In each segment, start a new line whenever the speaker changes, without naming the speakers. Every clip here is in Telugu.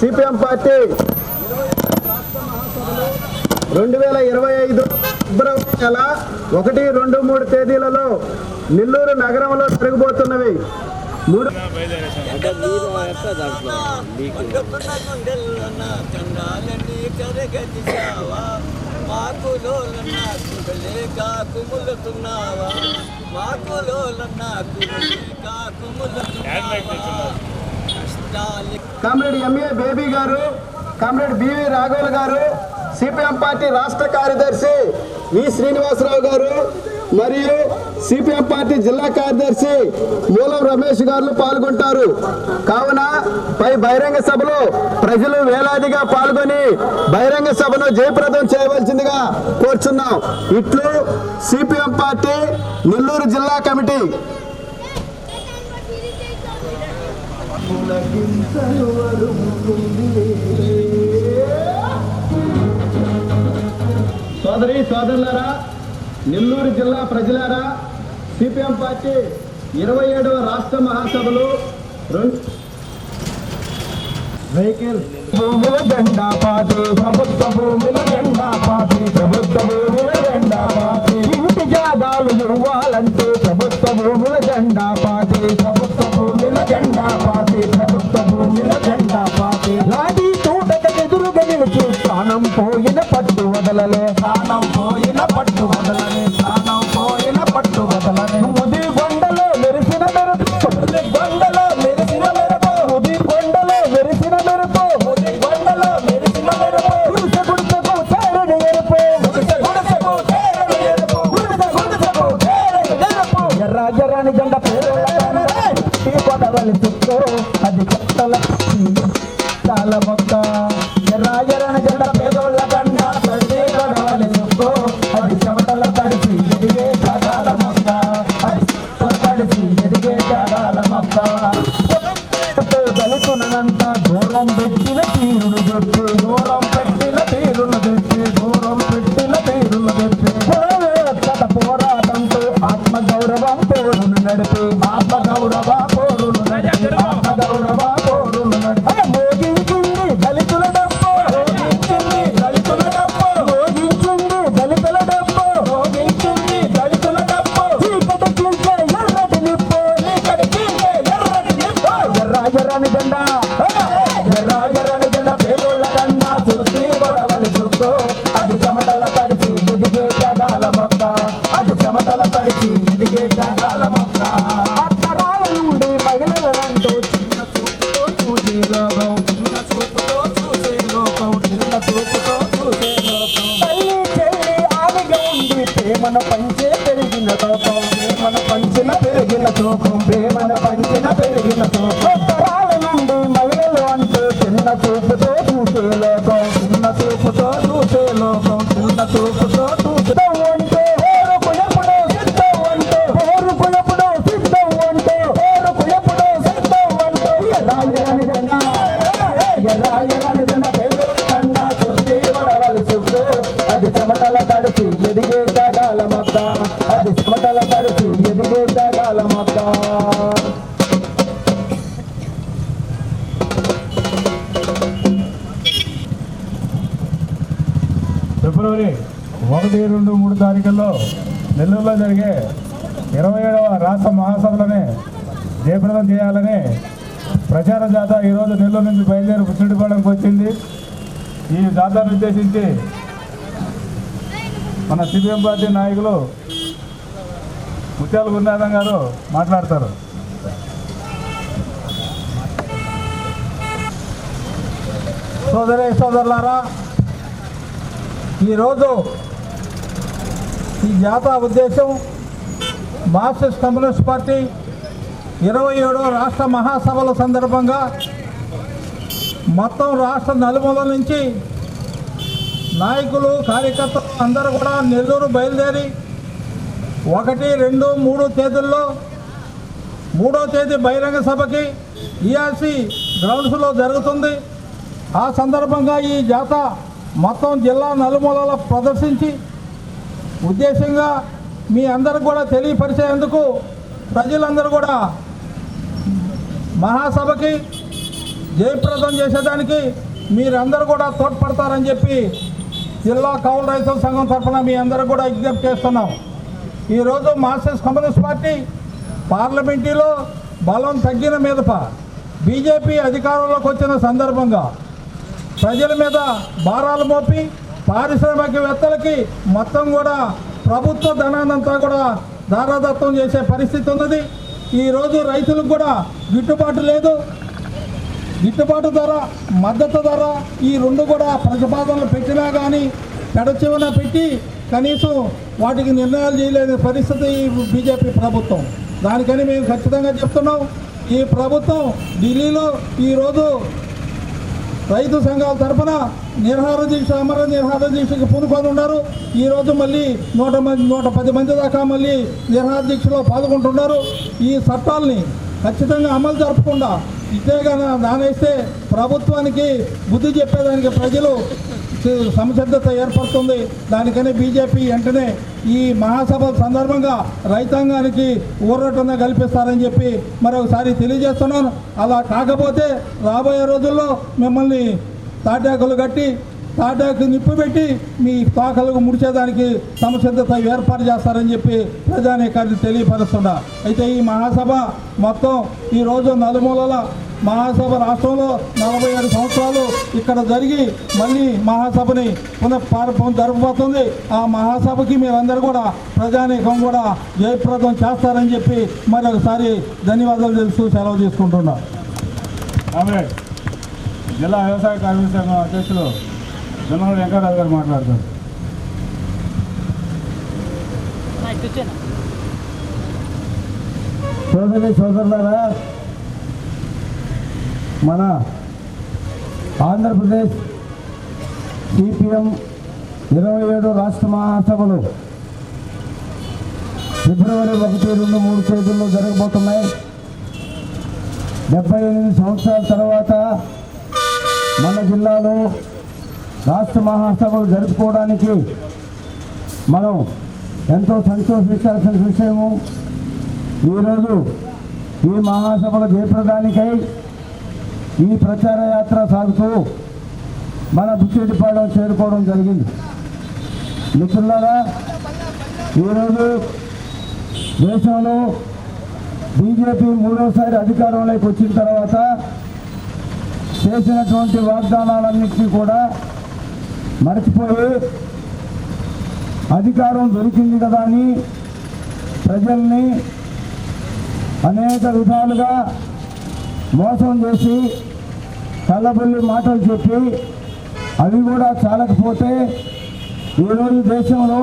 సిపిఎం పార్టీ రెండు వేల ఇరవై ఐదు ఫిబ్రవరి నెల ఒకటి రెండు మూడు తేదీలలో నెల్లూరు నగరంలో జరగబోతున్నవి మూడు
అంటే మీరు ఎట్లా దాంట్లో మీకు
మండుతున్న గుండెల్లోన కన్నాలని కరగదిశావా మాకులోలన్న కుములుతున్నావా
కామ్రేడ్ ఎంఏ బేబీ గారు కామ్రేడ్ బివి రాఘవులు గారు సిపిఎం పార్టీ రాష్ట్ర కార్యదర్శి వి శ్రీనివాసరావు గారు మరియు సిపిఎం పార్టీ జిల్లా కార్యదర్శి మూలం రమేష్ గారు పాల్గొంటారు. కావున పై బహిరంగ సభలో ప్రజలు వేలాదిగా పాల్గొని బహిరంగ సభను జయప్రదం చేయవలసిందిగా కోరుచున్నాం. ఇట్లు సిపిఎం పార్టీ నెల్లూరు జిల్లా కమిటీ. సోదరి సోదరులారా నెల్లూరు జిల్లా ప్రజలారా సిపిఎం పార్టీ ఇరవై ఏడవ రాష్ట్ర మహాసభలు రెండు వెహికల్. భూముల జెండా పాతి ప్రభుత్వ భూముల జెండా పాతి ప్రభుత్వ భూముల జెండా పాతి ఇంటి జాగాలు ఇవ్వాలంటే ప్రభుత్వ భూముల జెండా పాతి ప్రభుత్వ భూముల జెండా పాతి ప్రభుత్వ భూముల జెండా పాతి లాఠీ తోటక ఎదురుగా నిలిచి ప్రాణం పోయిన పట్టు వదలనే ప్రాణం పోయిన పట్టు వదలనే ప్రాణం la mamba, ayo fiamata la pariki
ఫిబ్రవరి ఒకటి రెండు మూడు తారీఖుల్లో నెల్లూరులో జరిగే ఇరవై ఏడవ రాష్ట్ర మహాసభలని జయప్రదం చేయాలని ప్రచార జాత ఈరోజు నెల్లూరు నుంచి బయలుదేరి పుచ్చిడిపాలెంకి వచ్చింది. ఈ జాతరను ఉద్దేశించి మన సిపిఎం పార్టీ నాయకులు ముత్యాల గురునాథం గారు మాట్లాడతారు.
సోదరి సోదరులారా ఈరోజు ఈ జాతా ఉద్దేశం మార్క్సిస్ట్ కమ్యూనిస్ట్ పార్టీ ఇరవై ఏడో రాష్ట్ర మహాసభల సందర్భంగా మొత్తం రాష్ట్ర నలుమూల నుంచి నాయకులు కార్యకర్తలు అందరూ కూడా నెల్లూరు బయలుదేరి ఒకటి రెండు మూడు తేదీల్లో మూడో తేదీ బహిరంగ సభకి ఈఆర్సీ గ్రౌండ్స్లో జరుగుతుంది. ఆ సందర్భంగా ఈ జాత మొత్తం జిల్లా నలుమూలల ప్రదర్శించి ఉద్దేశంగా మీ అందరికి కూడా తెలియపరిచేందుకు ప్రజలందరూ కూడా మహాసభకి జయప్రదం చేసేదానికి మీరందరూ కూడా తోడ్పడతారని చెప్పి జిల్లా కౌలు రైతుల సంఘం తరఫున మీ అందరూ కూడా విజ్ఞప్తి చేస్తున్నాం. ఈరోజు మార్క్సిస్ట్ కమ్యూనిస్ట్ పార్టీ పార్లమెంటీలో బలం తగ్గిన మీదప బీజేపీ అధికారంలోకి వచ్చిన సందర్భంగా ప్రజల మీద భారాలు మోపి పారిశ్రామికవేత్తలకి మొత్తం కూడా ప్రభుత్వ ధనాన్నంతా కూడా దారాదత్తం చేసే పరిస్థితి ఉన్నది. ఈరోజు రైతులకు కూడా గిట్టుబాటు లేదు. గిట్టుబాటు ధర మద్దతు ధర ఈ రెండు కూడా ప్రతిపాదనలు పెట్టినా కానీ పెడచెవిన పెట్టి కనీసం వాటికి నిర్ణయాలు చేయలేని పరిస్థితి బీజేపీ ప్రభుత్వం. దానికని మేము ఖచ్చితంగా చెప్తున్నాం. ఈ ప్రభుత్వం ఢిల్లీలో ఈరోజు రైతు సంఘాల తరఫున నిర్హార దీక్ష అమర నిర్హార దీక్షకు పూనుకొని ఉన్నారు. ఈరోజు మళ్ళీ నూట మంది నూట పది మంది దాకా మళ్ళీ నిర్హార దీక్షలో పాల్గొంటున్నారు ఈ చట్టాలని ఖచ్చితంగా అమలు జరపకుండా ఇదేగా నానేస్తే ప్రభుత్వానికి బుద్ధి చెప్పేదానికి ప్రజలు సంసిద్ధత ఏర్పడుతుంది. దానికని బీజేపీ వెంటనే ఈ మహాసభ సందర్భంగా రైతాంగానికి ఊరటన కల్పిస్తారని చెప్పి మరొకసారి తెలియజేస్తున్నాను. అలా కాకపోతే రాబోయే రోజుల్లో మిమ్మల్ని తాటాకులు కట్టి తాటాకు నిప్పు పెట్టి మీ తాకలకు ముడిచేదానికి సంసిద్ధత ఏర్పాటు చేస్తారని చెప్పి ప్రజానీకాన్ని తెలియపరుస్తున్నా. అయితే ఈ మహాసభ మొత్తం ఈరోజు నలుమూలల మహాసభ రాష్ట్రంలో నలభై ఏడు సంవత్సరాలు ఇక్కడ జరిగి మళ్ళీ మహాసభని పునః జరగబోతుంది ఆ మహాసభకి మీరందరూ కూడా ప్రజానీకం కూడా జయప్రదం చేస్తారని చెప్పి మరొకసారి ధన్యవాదాలు తెలుస్తూ సెలవు తీసుకుంటున్నా.
ఆమె జిల్లా వ్యవసాయ కార్మిక సంఘం అధ్యక్షులు జనరల్ వెంకటరాజు గారు మాట్లాడతారు.
సోదరి సోదరులారా మన ఆంధ్రప్రదేశ్ సిపిఎం ఇరవై ఏడు రాష్ట్ర మహాసభలు ఫిబ్రవరి ఒకటి రెండు మూడు తేదీల్లో జరగబోతున్నాయి. డెబ్బై ఎనిమిది సంవత్సరాల తర్వాత మన జిల్లాలో రాష్ట్ర మహాసభలు జరుపుకోవడానికి మనం ఎంతో సంతోషించాల్సిన విషయము ఈరోజు ఈ మహాసభల జయప్రదానికై ఈ ప్రచార యాత్ర సాగుతూ మన బుచ్చిరెడ్డిపాలెం చేరుకోవడం జరిగింది. మిత్రులారా ఈరోజు దేశంలో బీజేపీ మూడోసారి అధికారంలోకి వచ్చిన తర్వాత చేసినటువంటి వాగ్దానాలన్నింటినీ కూడా మర్చిపోయి అధికారం దొరికింది కదా అని ప్రజల్ని అనేక విధాలుగా మోసం చేసి కళ్ళబొల్లి మాటలు చెప్పి అవి కూడా చాలకపోతే ఈరోజు దేశంలో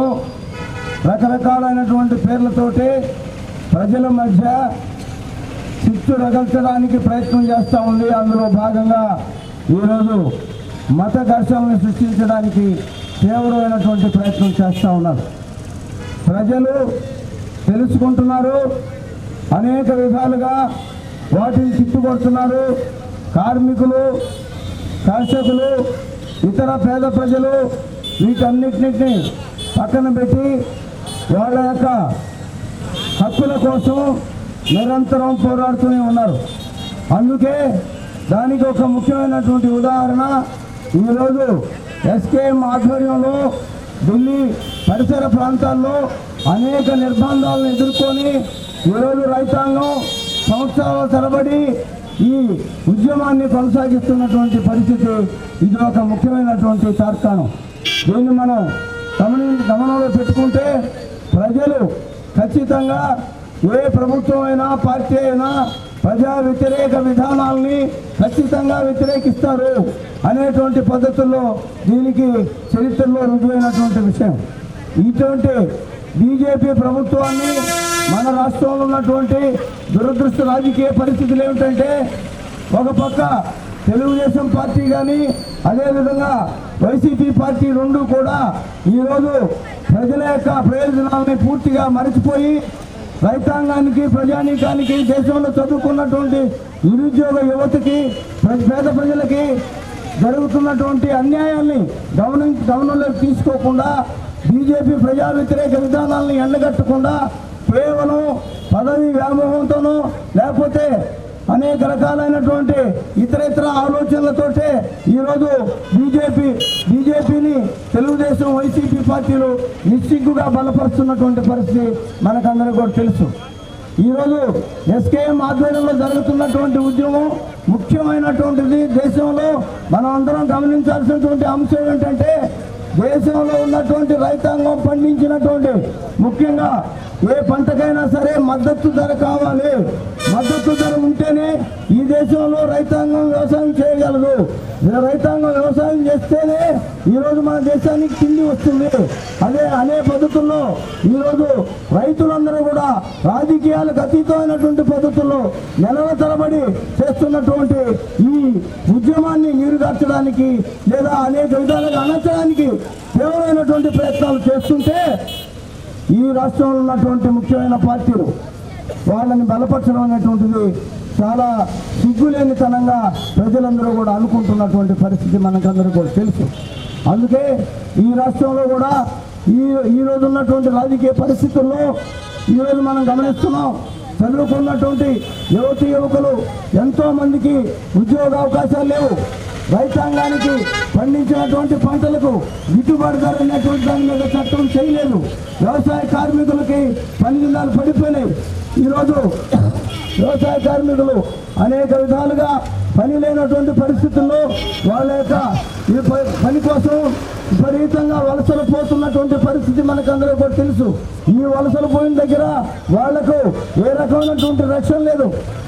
రకరకాలైనటువంటి పేర్లతోటి ప్రజల మధ్య చిచ్చు రగల్చడానికి ప్రయత్నం చేస్తూ ఉంది. అందులో భాగంగా ఈరోజు మత ఘర్షణను సృష్టించడానికి తీవ్రమైనటువంటి ప్రయత్నం చేస్తూ ఉన్నారు. ప్రజలు తెలుసుకుంటున్నారు అనేక విధాలుగా వాటిని చిట్టుకొడుతున్నారు కార్మికులు కర్షకులు ఇతర పేద ప్రజలు వీటన్నిటిని పక్కన పెట్టి వాళ్ళ యొక్క హక్కుల కోసం నిరంతరం పోరాడుతూనే ఉన్నారు. అందుకే దానికి ఒక ముఖ్యమైనటువంటి ఉదాహరణ ఈరోజు ఎస్కేఎం ఆధ్వర్యంలో ఢిల్లీ పరిసర ప్రాంతాల్లో అనేక నిర్బంధాలను ఎదుర్కొని ఈరోజు రైతాంగం సంవత్సరాల తరబడి ఈ ఉద్యమాన్ని కొనసాగిస్తున్నటువంటి పరిస్థితి ఇది ఒక ముఖ్యమైనటువంటి తార్కాణం. దీన్ని మనం గమని గమనంలో పెట్టుకుంటే ప్రజలు ఖచ్చితంగా ఏ ప్రభుత్వం అయినా పార్టీ అయినా ప్రజా వ్యతిరేక విధానాల్ని ఖచ్చితంగా వ్యతిరేకిస్తారు అనేటువంటి పద్ధతుల్లో దీనికి చరిత్రలో రుజువైనటువంటి విషయం. ఇటువంటి బీజేపీ ప్రభుత్వాన్ని మన రాష్ట్రంలో ఉన్నటువంటి దురదృష్ట రాజకీయ పరిస్థితులు ఏమిటంటే ఒక పక్క తెలుగుదేశం పార్టీ కానీ అదేవిధంగా వైసీపీ పార్టీ రెండు కూడా ఈరోజు ప్రజల యొక్క ప్రయోజనాలని పూర్తిగా మరచిపోయి రైతాంగానికి ప్రజానీకానికి దేశంలో చదువుకున్నటువంటి నిరుద్యోగ యువతకి పేద ప్రజలకి జరుగుతున్నటువంటి అన్యాయాన్ని గమనం గమనంలోకి తీసుకోకుండా బీజేపీ ప్రజా వ్యతిరేక విధానాలను ఎండగట్టకుండా కేవలం పదవి వ్యామోహంతోనో లేకపోతే అనేక రకాలైనటువంటి ఇతర ఇతర ఆలోచనలతోటే ఈరోజు బీజేపీ బీజేపీని తెలుగుదేశం వైసీపీ పార్టీలు నిశ్చిగ్గుగా బలపరుస్తున్నటువంటి పరిస్థితి మనకందరికీ కూడా తెలుసు. ఈరోజు ఎస్కేఎం ఆధ్వర్యంలో జరుగుతున్నటువంటి ఉద్యమం ముఖ్యమైనటువంటిది. దేశంలో మనం అందరం గమనించాల్సినటువంటి అంశం ఏంటంటే దేశంలో ఉన్నటువంటి రైతాంగం పండించినటువంటి ముఖ్యంగా ఏ పంటకైనా సరే మద్దతు ధర కావాలి. మద్దతు ధర ఉంటేనే ఈ దేశంలో రైతాంగం వ్యవసాయం చేయగలదు. రైతాంగం వ్యవసాయం చేస్తేనే ఈరోజు మన దేశానికి తిండి వస్తుంది. అదే అనే పద్ధతుల్లో ఈరోజు రైతులందరూ కూడా రాజకీయాలకు అతీతమైనటువంటి పద్ధతుల్లో నెలల తరబడి చేస్తున్నటువంటి ఈ ఉద్యమాన్ని నీరుగార్చడానికి లేదా అనేక విధాలుగా అణచడానికి తీవ్రమైనటువంటి ప్రయత్నాలు చేస్తుంటే ఈ రాష్ట్రంలో ఉన్నటువంటి ముఖ్యమైన పార్టీలు వాళ్ళని బలపరచడం అనేటువంటిది చాలా సిగ్గులేనితనంగా ప్రజలందరూ కూడా అనుకుంటున్నటువంటి పరిస్థితి మనకందరూ కూడా తెలుసు. అందుకే ఈ రాష్ట్రంలో కూడా ఈ ఈ ఉన్నటువంటి రాజకీయ పరిస్థితుల్లో ఈరోజు మనం గమనిస్తున్నాం చదువుకున్నటువంటి యువతి యువకులు ఎంతోమందికి ఉద్యోగ అవకాశాలు లేవు. రైతాంగానికి పండించినటువంటి పంటలకు గిట్టుబాటు ధర అనేటువంటి దాని మీద చట్టం చేయలేదు. వ్యవసాయ కార్మికులకి పని దినాలు పడిపోయినాయి. ఈరోజు వ్యవసాయ కార్మికులు అనేక విధాలుగా పని లేనటువంటి పరిస్థితుల్లో వాళ్ళ యొక్క ఈ పని కోసం విపరీతంగా వలసలు పోతున్నటువంటి పరిస్థితి మనకు అందరూ కూడా తెలుసు. ఈ వలసలు పోయిన దగ్గర వాళ్ళకు ఏ రకమైనటువంటి రక్షణ లేదు.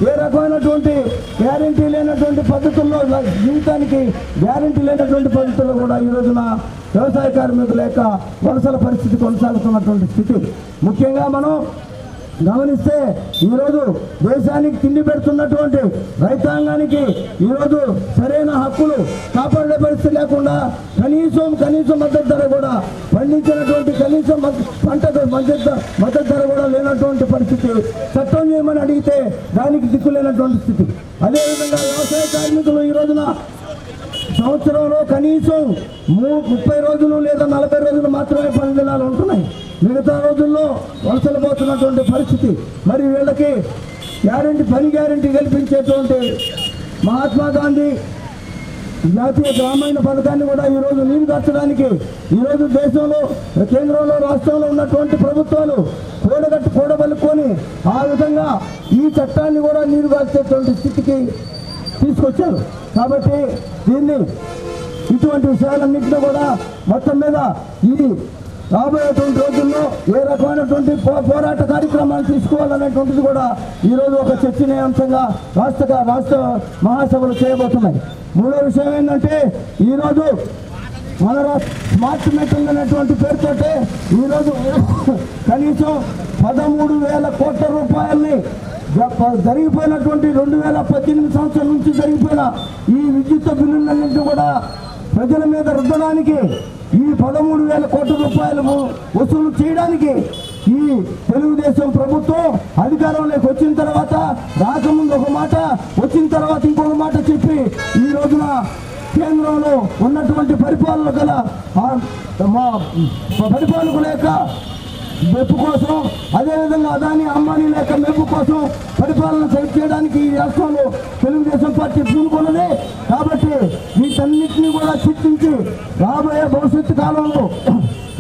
ఏ రకమైనటువంటి గ్యారంటీ లేనటువంటి పద్ధతుల్లో జీవితానికి గ్యారంటీ లేనటువంటి పద్ధతుల్లో కూడా ఈ రోజున వ్యవసాయ కార్మికుల యొక్క వలసల పరిస్థితి కొనసాగుతున్నటువంటి స్థితి. ముఖ్యంగా మనం గమనిస్తే ఈరోజు దేశానికి తిండి పెడుతున్నటువంటి రైతాంగానికి ఈరోజు సరైన హక్కులు కాపాడే పరిస్థితి లేకుండా కనీసం కనీసం మద్దతు ధర కూడా పండించినటువంటి కనీసం పంటకు మద్దతు మద్దతు ధర కూడా లేనటువంటి పరిస్థితి. చట్టం చేయమని అడిగితే దానికి దిక్కు లేనటువంటి స్థితి. అదేవిధంగా వ్యవసాయ కార్మికులు ఈ రోజున సంవత్సరంలో కనీసం మూ- ముప్పై రోజులు లేదా నలభై రోజులు మాత్రమే పని దినాలు ఉంటున్నాయి. మిగతా రోజుల్లో వలసలు పోతున్నటువంటి పరిస్థితి. మరి వీళ్ళకి గ్యారంటీ పని గ్యారంటీ కల్పించేటువంటి మహాత్మా గాంధీ జాతీయ గ్రామీణ పథకాన్ని కూడా ఈరోజు నీరు కట్టడానికి ఈరోజు దేశంలో కేంద్రంలో రాష్ట్రంలో ఉన్నటువంటి ప్రభుత్వాలు కూడగట్టు కూడబలుకొని ఆ విధంగా ఈ చట్టాన్ని కూడా నీరు కాల్చేటువంటి స్థితికి తీసుకొచ్చారు. కాబట్టి దీన్ని ఇటువంటి విషయాలన్నింటినీ కూడా మొత్తం మీద ఈ రాబోయేటువంటి రోజుల్లో ఏ రకమైనటువంటి పో- పోరాట కార్యక్రమాలు తీసుకోవాలనేటువంటిది కూడా ఈరోజు ఒక చర్చనీయాంశంగా రాష్ట్ర రాష్ట్ర మహాసభలు చేయబోతున్నాయి. మూడో విషయం ఏంటంటే ఈరోజు మన స్మార్ట్ మీటర్లు అనేటువంటి పేరుతోటే ఈరోజు కనీసం పదమూడు వేల కోట్ల రూపాయల్ని జరిగిపోయినటువంటి రెండు వేల పద్దెనిమిది సంవత్సరాల నుంచి జరిగిపోయిన ఈ విద్యుత్ బిల్లులన్నింటినీ కూడా ప్రజల మీద రుద్దడానికి ఈ పదమూడు వేల కోట్ల రూపాయలు వసూలు చేయడానికి ఈ తెలుగుదేశం ప్రభుత్వం అధికారంలోకి వచ్చిన తర్వాత రాకముందు ఒక మాట వచ్చిన తర్వాత ఇంకొక మాట చెప్పి ఈ రోజున కేంద్రంలో ఉన్నటువంటి పరిపాలన గల మా పరిపాలకుల యొక్క మెప్పు కోసం అదేవిధంగా అదాని అంబానీ లేక మెప్పు కోసం పరిపాలన చేయడానికి ఈ రాష్ట్రంలో తెలుగుదేశం పార్టీ పూనుకున్నది. కాబట్టి వీటన్నిటిని కూడా చర్చించి రాబోయే భవిష్యత్తు కాలంలో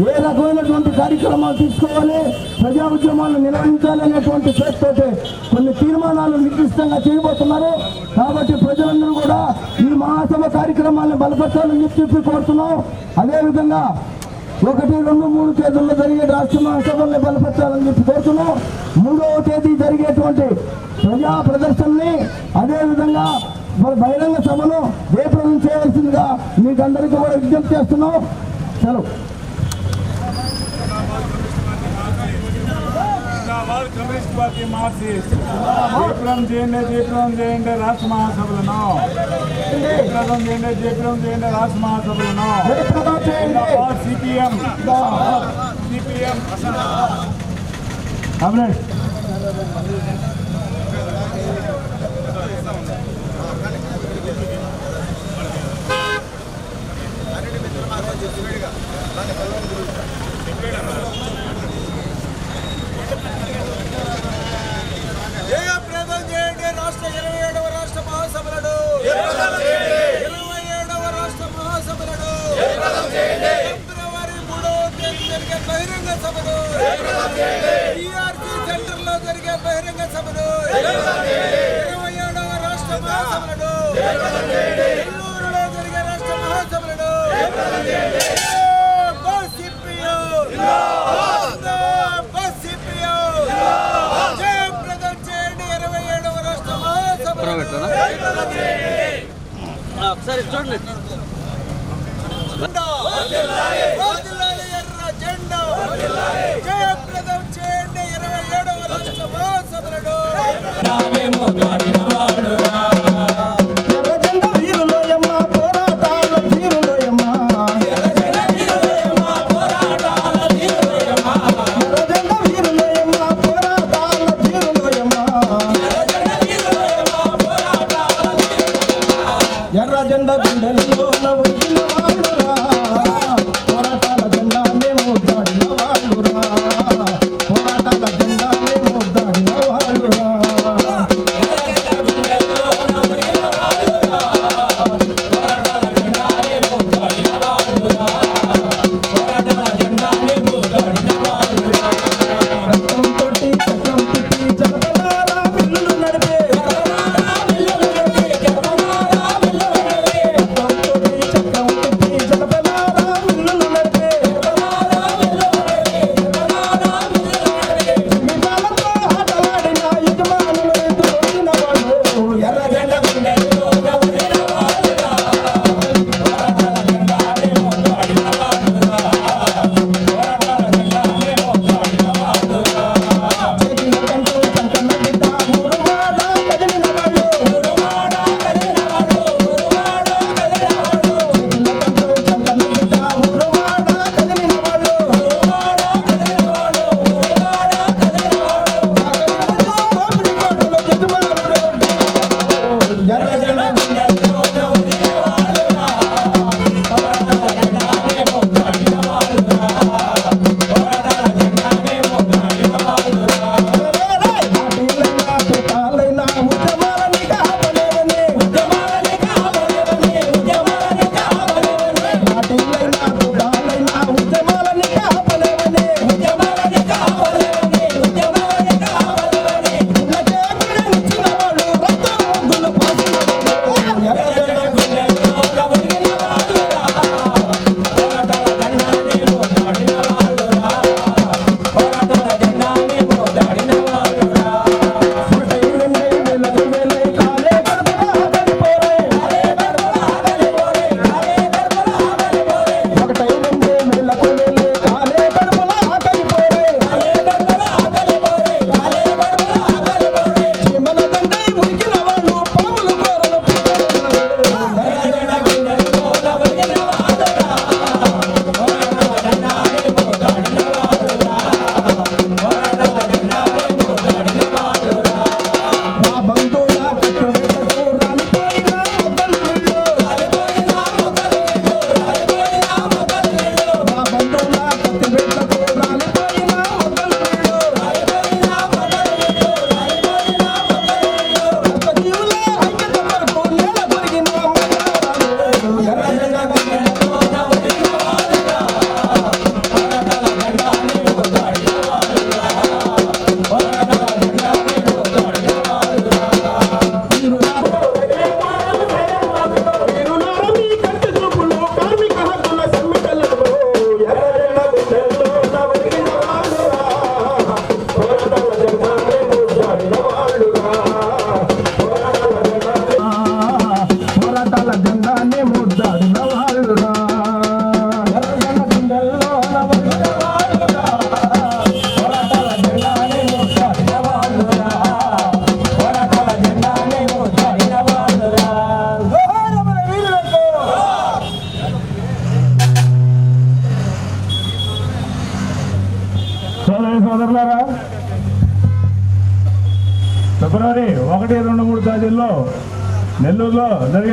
ఏ రకమైనటువంటి కార్యక్రమాలు తీసుకోవాలి ప్రజా ఉద్యమాలను నిర్వహించాలి అనేటువంటి పేరుతోటి కొన్ని తీర్మానాలు నిర్దిష్టంగా చేయబోతున్నారు. కాబట్టి ప్రజలందరూ కూడా ఈ మహాసభ కార్యక్రమాలను బలపరచాలని చెప్పి కోరుతున్నాం. అదేవిధంగా ఒకటి రెండు మూడు తేదీల్లో జరిగే రాష్ట్ర మహాసభల్ని బలపరచాలని చెప్పి కోరుతున్నాం. మూడవ తేదీ జరిగేటువంటి ప్రజా ప్రదర్శనని అదేవిధంగా మరి బహిరంగ సభను జయప్రదం చేయాల్సిందిగా మీకు అందరికీ కూడా విజ్ఞప్తి చేస్తున్నాం. సెలవు.
अमर
कमिश्न पार्टी
मार्चिस जेप्रम जेने जेप्रम
जेने राष्ट्र महासभा ना। जेप्रम जेने जेप्रम जेने राष्ट्र महासभा ना। जेप्रम जेने। और सीपीएम। सीपीएम। हमने టీఆర్సీ సెంటర్ జరిగే బహిరంగ సభలు. ఇరవై ఏడవ రాష్ట్ర మహాసభలను. నెల్లూరులో జరిగే రాష్ట్ర మహాసభలను.
ఒకసారి
చూడలేదు జయప్రదం చేయండి. ఇరవై ఏడవ రాష్ట్ర మహాసభలను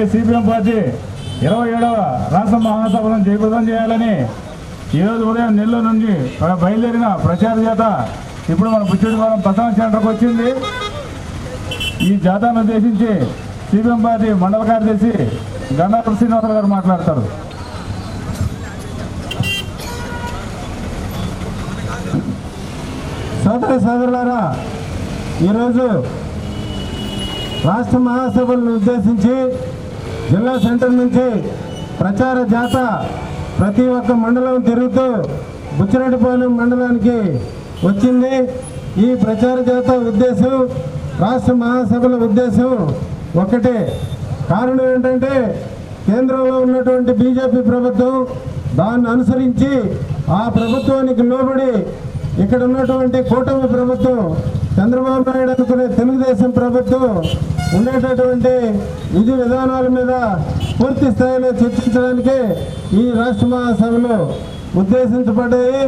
అలాగే సిపిఎం పార్టీ ఇరవై ఏడవ రాష్ట్ర మహాసభలను జయప్రదం చేయాలని ఈరోజు ఉదయం నెల్లూరు నుంచి బయలుదేరిన ప్రచార జాత ఇప్పుడు మన బుచ్చిడిపాలెం ప్రసాద సెంటర్కి వచ్చింది. ఈ జాతాను ఉద్దేశించి సిపిఎం పార్టీ మండల కార్యదర్శి గండారు శ్రీనివాసరావు గారు మాట్లాడతారు.
సోదర సోదరులారా ఈరోజు రాష్ట్ర మహాసభలను ఉద్దేశించి జిల్లా సెంటర్ నుంచి ప్రచార జాత ప్రతి ఒక్క మండలం తిరుగుతూ బుచ్చిరెడ్డిపాలెం మండలానికి వచ్చింది. ఈ ప్రచార జాత ఉద్దేశం రాష్ట్ర మహాసభల ఉద్దేశం ఒకటే. కారణం ఏంటంటే కేంద్రంలో ఉన్నటువంటి బీజేపీ ప్రభుత్వం దాన్ని అనుసరించి ఆ ప్రభుత్వానికి లోబడి ఇక్కడ ఉన్నటువంటి కూటమి ప్రభుత్వం చంద్రబాబు నాయుడు అనుకునే తెలుగుదేశం ప్రభుత్వం ఉండేటటువంటి విధి విధానాల మీద పూర్తి స్థాయిలో చర్చించడానికి ఈ రాష్ట్ర మహాసభలు ఉద్దేశించబడ్డాయి.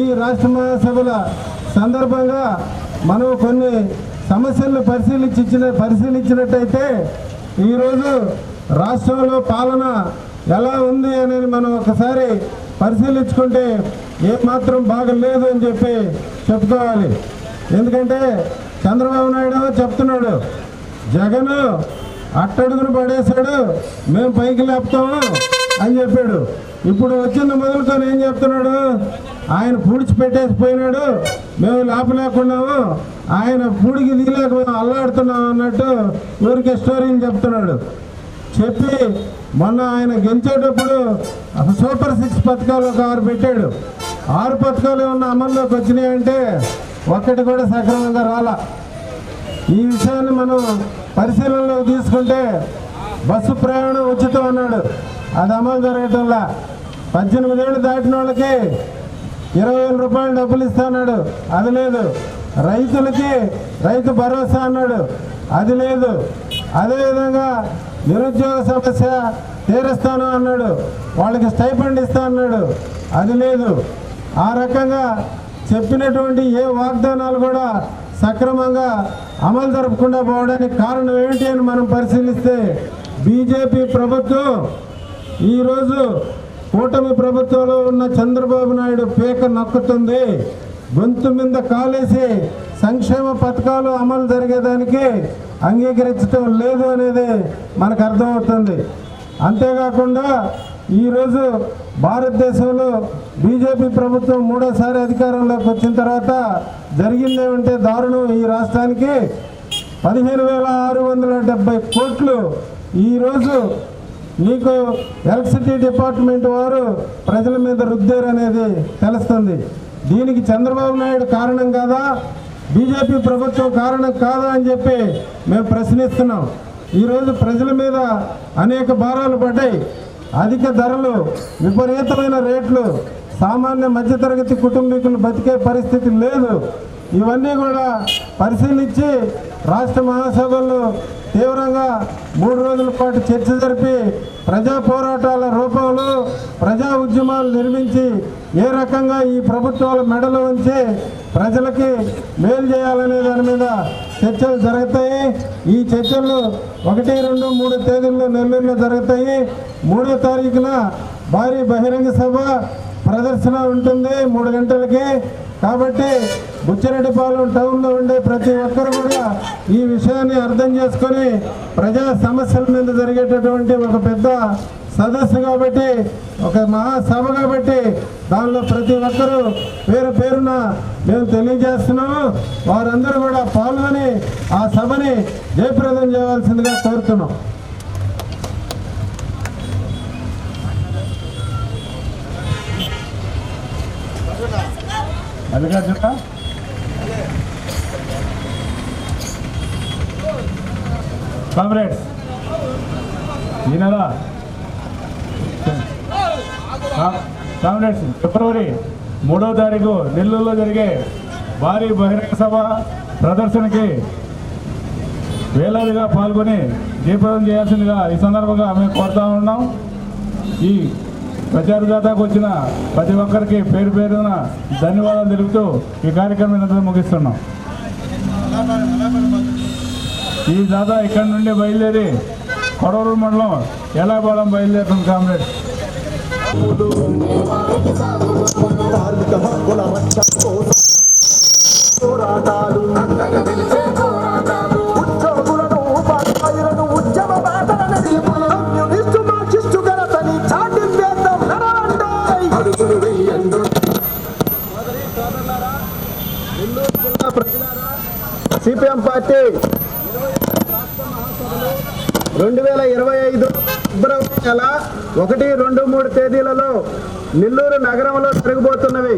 ఈ రాష్ట్ర మహాసభల సందర్భంగా మనం కొన్ని సమస్యలను పరిశీలించిన పరిశీలించినట్టయితే ఈరోజు రాష్ట్రంలో పాలన ఎలా ఉంది అనేది మనం ఒకసారి పరిశీలించుకుంటే ఏమాత్రం బాగలేదు అని చెప్పి చెప్పుకోవాలి. ఎందుకంటే చంద్రబాబు నాయుడు చెప్తున్నాడు జగన్ అట్టడుగును పడేశాడు మేము పైకి లేపుతాము అని చెప్పాడు. ఇప్పుడు వచ్చింది మొదలుకొని ఏం చెప్తున్నాడు? ఆయన పూడ్చి పెట్టేసి పోయినాడు మేము లేపలేకున్నాము ఆయన పూడికి దిగలేక మేము అల్లాడుతున్నాం అన్నట్టు ఊరికే స్టోరీని చెప్తున్నాడు. చెప్పి మొన్న ఆయన గెలిచేటప్పుడు సూపర్ సిక్స్ పథకాలు ఒక ఆరు పెట్టాడు. ఆరు పథకాలు ఏమన్నా అమల్లోకి వచ్చినాయంటే ఒక్కటి కూడా సక్రమంగా రాలా. ఈ విషయాన్ని మనం పరిశీలనలోకి తీసుకుంటే బస్సు ప్రయాణం ఉచితం అన్నాడు. అది అమలు జరగటంలా. పద్దెనిమిదేళ్ళు దాటిన వాళ్ళకి ఇరవై వేల రూపాయలు డబ్బులు ఇస్తాడు అది లేదు. రైతులకి రైతు భరోసా అన్నాడు. అది లేదు. అదేవిధంగా నిరుద్యోగ సమస్య తీరుస్తాను అన్నాడు. వాళ్ళకి స్టైఫండ్ ఇస్తా అన్నాడు. అది లేదు. ఆ రకంగా చెప్పినటువంటి ఏ వాగ్దానాలు కూడా సక్రమంగా అమలు జరపకుండా పోవడానికి కారణం ఏంటి అని మనం పరిశీలిస్తే బీజేపీ ప్రభుత్వం ఈరోజు కూటమి ప్రభుత్వంలో ఉన్న చంద్రబాబు నాయుడు పీక నొక్కుతుంది. గొంతు మీద కాలేసి సంక్షేమ పథకాలు అమలు జరిగేదానికి అంగీకరించడం లేదు అనేది మనకు అర్థమవుతుంది. అంతేకాకుండా ఈరోజు భారతదేశంలో బీజేపీ ప్రభుత్వం మూడోసారి అధికారంలోకి వచ్చిన తర్వాత జరిగిందేమంటే దారుణం ఈ రాష్ట్రానికి. పదిహేను వేల ఆరు వందల డెబ్బై కోట్లు. ఈరోజు నీకు ఎలక్ట్రిసిటీ డిపార్ట్మెంట్ వారు ప్రజల మీద రుద్దారు అనేది తెలుస్తుంది. దీనికి చంద్రబాబు నాయుడు కారణం కాదా? బీజేపీ ప్రభుత్వం కారణం కాదా అని చెప్పి మేము ప్రశ్నిస్తున్నాం. ఈరోజు ప్రజల మీద అనేక భారాలు పడ్డాయి. అధిక ధరలు విపరీతమైన రేట్లు సామాన్య మధ్యతరగతి కుటుంబీకులు బతికే పరిస్థితి లేదు. ఇవన్నీ కూడా పరిశీలించి రాష్ట్ర మహాసభల్లో తీవ్రంగా మూడు రోజుల పాటు చర్చ జరిపి ప్రజా పోరాటాల రూపంలో ప్రజా ఉద్యమాలు నిర్మించి ఏ రకంగా ఈ ప్రభుత్వాల మెడలు ఉంచి ప్రజలకి మేలు చేయాలనే దాని మీద చర్చలు జరుగుతాయి. ఈ చర్చలు ఒకటి రెండు మూడు తేదీల్లో నెల్లూరులో జరుగుతాయి. మూడో తారీఖున భారీ బహిరంగ సభ ప్రదర్శన ఉంటుంది మూడు గంటలకి. కాబట్టి బుచ్చిరెడ్డిపాలెం టౌన్లో ఉండే ప్రతి ఒక్కరు కూడా ఈ విషయాన్ని అర్థం చేసుకొని ప్రజా సమస్యల మీద జరిగేటటువంటి ఒక పెద్ద సదస్సు కాబట్టి ఒక మహాసభ కాబట్టి దానిలో ప్రతి ఒక్కరూ పేరు పేరున మేము తెలియజేస్తున్నాము. వారందరూ కూడా పాల్గొని ఆ సభని జయప్రదం చేయవలసిందిగా కోరుతున్నాం.
మల్లికార్జున కామ్రేడ్స్ ఈ నెల కా- కామ్రేడ్స్ ఫిబ్రవరి మూడో తారీఖు నెల్లూరులో జరిగే భారీ బహిరంగ సభ ప్రదర్శనకి వేలాదిగా పాల్గొని దీపదం చేయాల్సిందిగా ఈ సందర్భంగా మేము కోరుతా ఉన్నాం. ఈ ప్రచారదాతకు వచ్చిన ప్రతి ఒక్కరికి పేరు పేరున ధన్యవాదాలు తెలుపుతూ ఈ కార్యక్రమం ఇంతటితో ముగిస్తున్నాం. ఈ దాదా ఇక్కడి నుండి బయలుదేరి కొడవలూరు మండలం ఎలాబాలం బయలుదేరుతుంది కామ్రేడ్?
కార్మిక హక్కుల రక్షణ కోసం పోరాటాలు. ఉద్యోగులను ఉపాధ్యాయులను ఉద్యమ బాటలని కమ్యూనిస్టు మార్క్సిస్టు గలతని చాటి వేద్దాం నడవండి అడుగులు వేయండి. సిపిఎం పార్టీ రెండు వేల ఇరవై ఐదు ఫిబ్రవరి నెల ఒకటి రెండు మూడు తేదీలలో నెల్లూరు నగరంలో జరగబోతున్నవి.